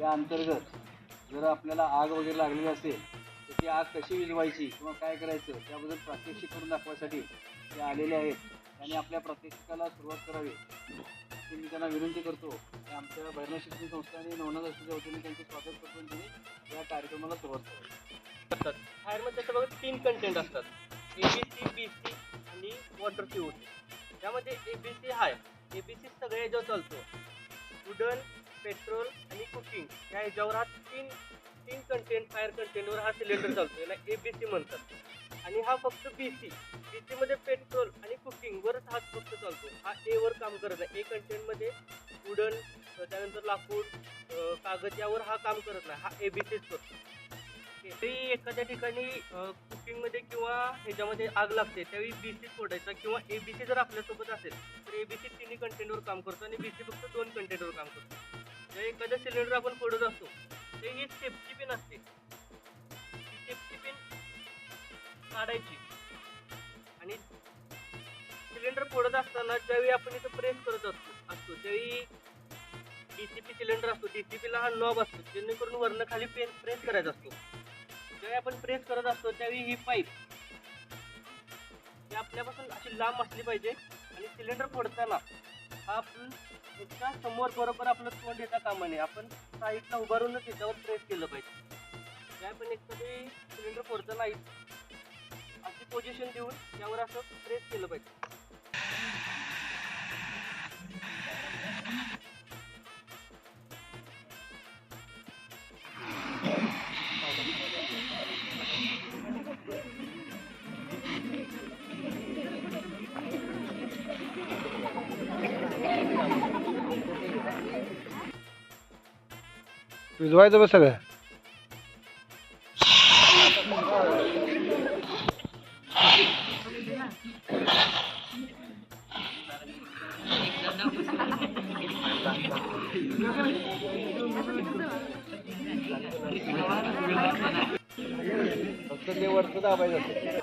या अंतर्गत जर आपल्याला आग वगैरे लागलेली असेल तर ती आग कशी विझवायची किंवा काय करायचं त्याबद्दल प्रात्यक्षिक करून दाखवायसाठी ते आलेले आहेत. त्यांनी आपल्या प्रात्यक्षिकाला सुरुवात करावी. ते मी त्यांना विनंती करतो. की आमच्या भैरवनाथ शिक्षण संस्था आणि नवनाथ असल्याच्या वतीने त्यांचे स्वागत करून त्यांनी या कार्यक्रमाला सुरुवात करावी असतात. फायरमध्ये त्याच्या बघा तीन कंटेंट असतात. A B C B C आणि वॉटर प्युरिटी त्यामध्ये A B C high. A B C सगळ्या जो चालतो. वुडन पेट्रोल आणि कुकिंग या ह्याच्यावर हा तीन तीन कंटेंट फायर कंटेंटवर हा सिलेंडर चालतो याला ए बी सी म्हणतात. आणि हा फक्त बी सी बी सीमध्ये पेट्रोल आणि कुकिंगवरच हा फक्त चालतो हा एवर काम करत नाही. ए कंटेंटमध्ये वुडन त्यानंतर लाकूड कागद यावर हा काम करत नाही. हा ए बी सीच करतो तरी एखाद्या ठिकाणी कुकिंगमध्ये किंवा ह्याच्यामध्ये आग लागते त्यावेळी बी सी फोडायचा किंवा ए बी सी जर आपल्यासोबत असेल तर ए बी सी तिन्ही कंटेंटवर काम करतो आणि बी सी फक्त दोन कंटेंटवर काम करतो. जेव्हा एखादा सिलेंडर आपण फोडत असतो ते ही सेफ्टी पिन असते. ती सेफ्टी पिन काढायची. आणि सिलेंडर फोडत असताना ज्यावेळी आपण इथं प्रेस करत असतो असतो त्यावेळी डीसीपी सिलेंडर असतो डीसीपीला हा नॉब असतो जेणेकरून वरनं खाली पेन प्रेस करायचा असतो. ज्यावेळी आपण प्रेस करत असतो त्यावेळी ही पाईप ही आपल्यापासून अशी लांब असली पाहिजे. आणि सिलेंडर फोडताना आपण इतका समोर बरोबर आपलं तोंड येता कामा नये आपण साईडला उभारूनच त्याच्यावर प्रेस केलं पाहिजे. काय पण एखादी सिलेंडर फोडताना अशी पोझिशन देऊन त्यावर असं प्रेस केलं पाहिजे. विजवायचं बघ सगळं. फक्त ते वरचं दाबायचं.